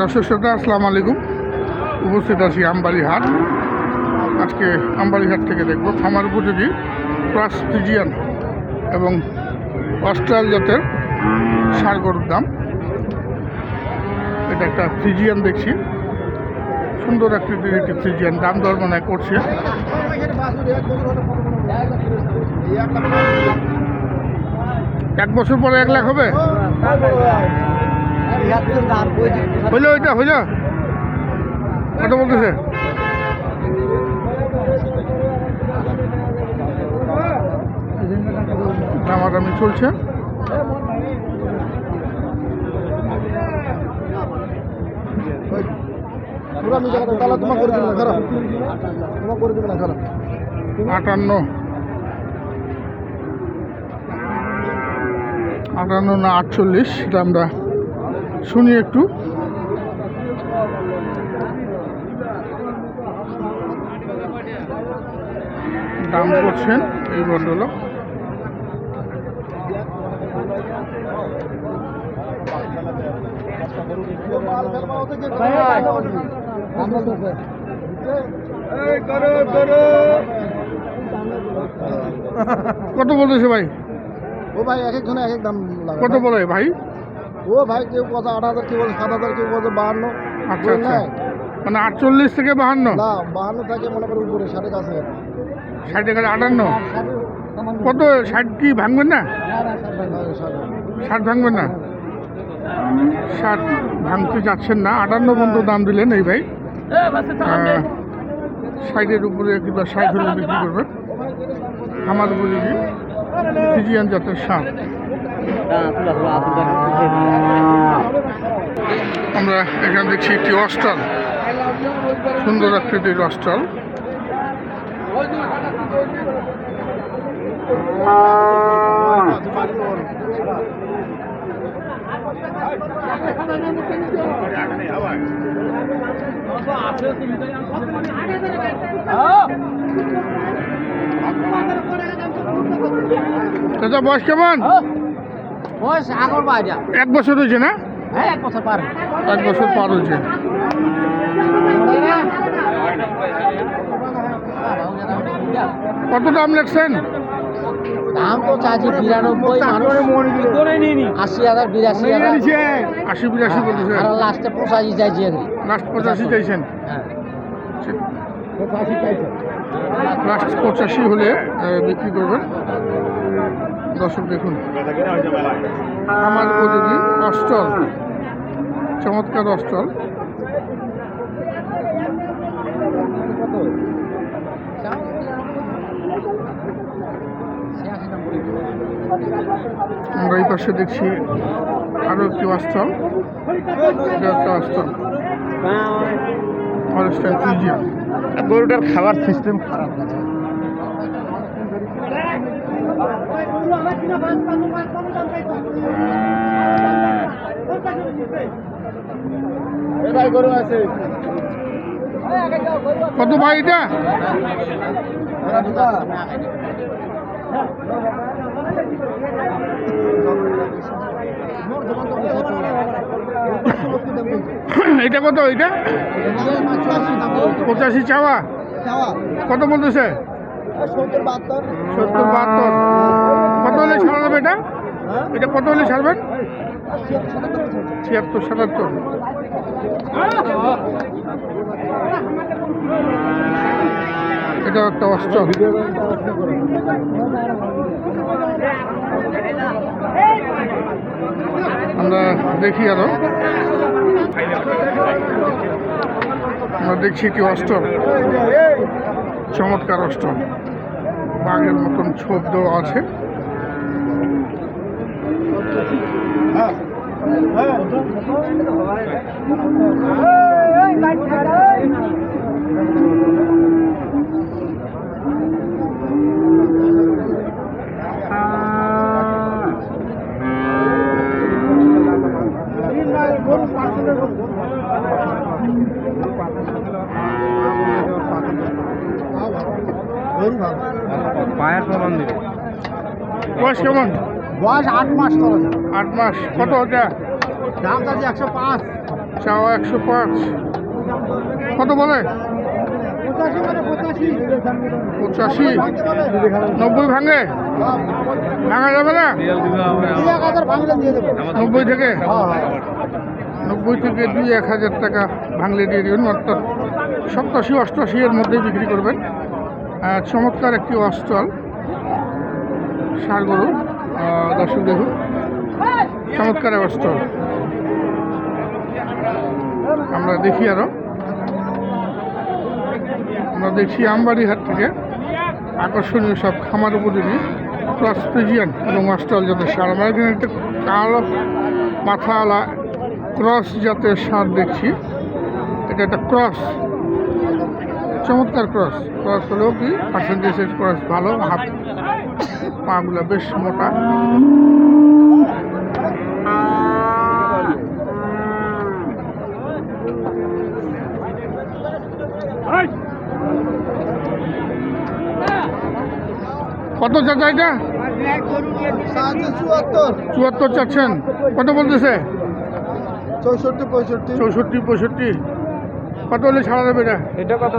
দর্শক শ্রোতা, আসসালামু আলাইকুম। উপস্থিত আছি আমবাড়ি হাট আজকে আমবাড়ি হাট থেকে দেখব খামার উপযোগী ক্রস ফিজিয়ান এবং অস্ট্রাল জাতের সার গরুর দাম। এটা একটা ফ্রিজিয়ান দেখছি। সুন্দর আকৃতির একটি ফ্রিজিয়ান, দাম দর মনে করছে। এক বছর পরে এক লাখ হবে? হইল ওইটা হইল? কত বলতেছে। দামাদামি চলছে। আটান্ন। আটান্ন না আটচল্লিশ সেটা আমরা শুনি একটু। দাম করছেন এই বন্ডল কত বলতেছে ভাই? ও ভাই এক এক জনে এক এক দাম কত বলে ভাই? ও ভাই কেউ কথা আট হাজার কেউ বলছে সাত হাজার কেউ বলছে বাহান্ন। আচ্ছা আচ্ছা। মানে আটচল্লিশ থেকে বাহান্ন? না বাহান্ন থাকে মনে করো উপরে সাড়ে কাছে ষাট কাছে আটান্ন? কত ষাট কি ভাঙবেন না? ষাট ভাঙবেন না ষাট ভাঙতে যাচ্ছেন না। আটান্ন পর্যন্ত দাম দিলেন এই ভাই। ষাটের উপরে কিংবা ষাট হলে বিক্রি করবেন। আমার উপযোগী ফিজিয়ান জাতের সাপ আমরা এখানে দেখছি একটি অস্টাল সুন্দর আকৃতির অস্টাল চাচা বয়স কেমন? এক বছর হয়েছে না? হ্যাঁ এক বছর পার। এক বছর পার হয়েছে। কত দাম লেখছেন? দাম তো চাইছি বিরানব্বই আশি হাজার বিরাশি আশি বিরাশি বলতেছে। আর লাস্টে পঁচাশি চাইছি। লাস্ট পঁচাশি চাইছেন? হ্যাঁ। লাস্ট পঁচাশি হলে বিক্রি করবেন। দর্শক দেখুন। আমার উপযোগী অস্টল চমৎকার অস্টল আমরা এই পাশে দেখছি আরও একটি অস্টল এটা একটা ফিজিয়ান গরুটার খাবার সিস্টেম খারাপ আছে কত ভাই এটা? এটা কত এটা? পঁচাশি চাওয়া। কত বলতেছে? সত্তর বাহাত্তর। সত্তর বাহাত্তর। হলে ছাড়া এটা? এটা কত হলে ছাড়বেন ছিয়াত্তর, সাতাত্তর। এটা একটা অস্ত্র। আমরা দেখি আরও। আমরা দেখছি কি অস্ত্র। চমৎকার অস্ত্র। বাঘের মতন দেওয়া আছে গরু ভালো পায়ের প্রমাণ দিবে। বয়স কেমন? বয়স আট মাস আট মাস। কত ওটা দাম চাচ্ছি একশো পাঁচ। চাওয়া একশো পাঁচ। কত বলে? পঁচাশি নব্বই ভাঙে। ভাঙা? যাবে না? নব্বই থেকে? নব্বই থেকে দুই এক হাজার টাকা ভাঙলে দিয়ে দেবেন। অর্থাৎ সপ্তাশি অষ্টআশি এর মধ্যে বিক্রি করবেন। চমৎকার একটি অস্টল সার গরু দর্শক দেখুন। চমৎকার অস্টল আমরা দেখি আরও। আমরা দেখছি আমবাড়ি হাট থেকে। আকর্ষণীয় সব খামার উপযোগী। ক্রস ফ্রিজিয়ান এবং অস্টল জাতের সার। আমরা এখানে একটা কালো মাথাওয়ালা ক্রস জাতের সার দেখছি। এটা একটা ক্রস চমৎকার ক্রস ক্রস হলেও কি পার্সেন্টেজের ক্রস ভালো। হাত পাগুলো বেশ মোটা। কত চাচা এটা? চুয়াত্তর চুয়াত্তর চাচ্ছেন। কত বলতেছে? চৌষট্টি পঁয়ষট্টি। চৌষট্টি পঁয়ষট্টি। কত হলে ছাড়া দেবে এটা? এটা কত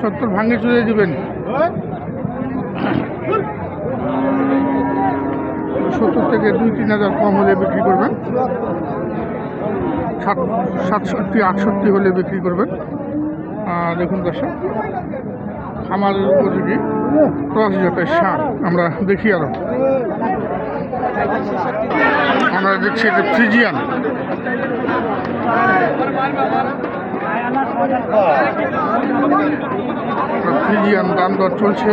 সত্তর ভাঙে চলে দিবেন। সত্তর থেকে দুই তিন হাজার কম হলে বিক্রি করবেন। সাত সাতষট্টি আটষট্টি হলে বিক্রি করবেন। আর দেখুন দর্শক আমার উপযোগী। ক্রস জাতের সার। আমরা দেখি আরও। আমরা দেখছি এটা ফ্রিজিয়ান। ফ্রিজিয়ান দাম দর চলছে।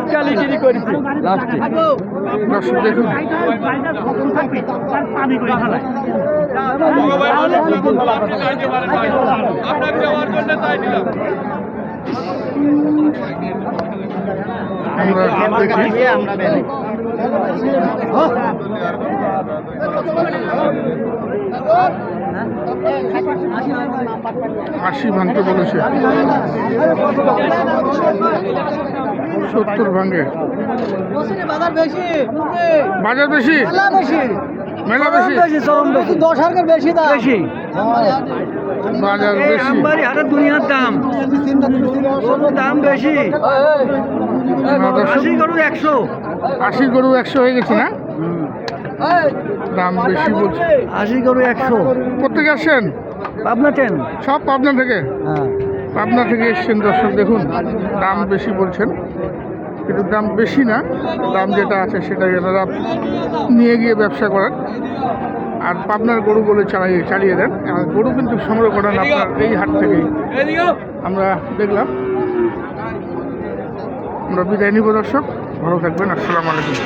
ওরা গিরি করেছে। লাস্টে। দর্শক দেখুন। আশি ভাঙতে বলেছে। সত্তর ভাঙে। বাজার বেশি মেলা বেশি। বেশি? দশ হাজার বেশি দাম। বেশি। বাজার বেশি। হাটের দুনিয়ার দাম। দাম বেশি। না, গরু একশো। আশি গরু একশো হয়ে গেছে না? দাম বেশি বলছে। আশি গরু একশো। কোথেকে আসছেন? পাবনা ট্রেন। সব পাবনা থেকে? হ্যাঁ। পাবনা থেকে এসছেন দর্শক, দেখুন, দাম বেশি বলছেন, কিন্তু দাম বেশি না, দাম যেটা আছে সেটা এনারা নিয়ে গিয়ে ব্যবসা করেন। আর পাবনার গরু বলে চালিয়ে চালিয়ে দেন। আর গরু কিন্তু সংগ্রহ করেন আপনার এই হাট থেকেই আমরা দেখলাম। আমরা বিদায় নিব দর্শক, ভালো থাকবেন, আসসালামু আলাইকুম।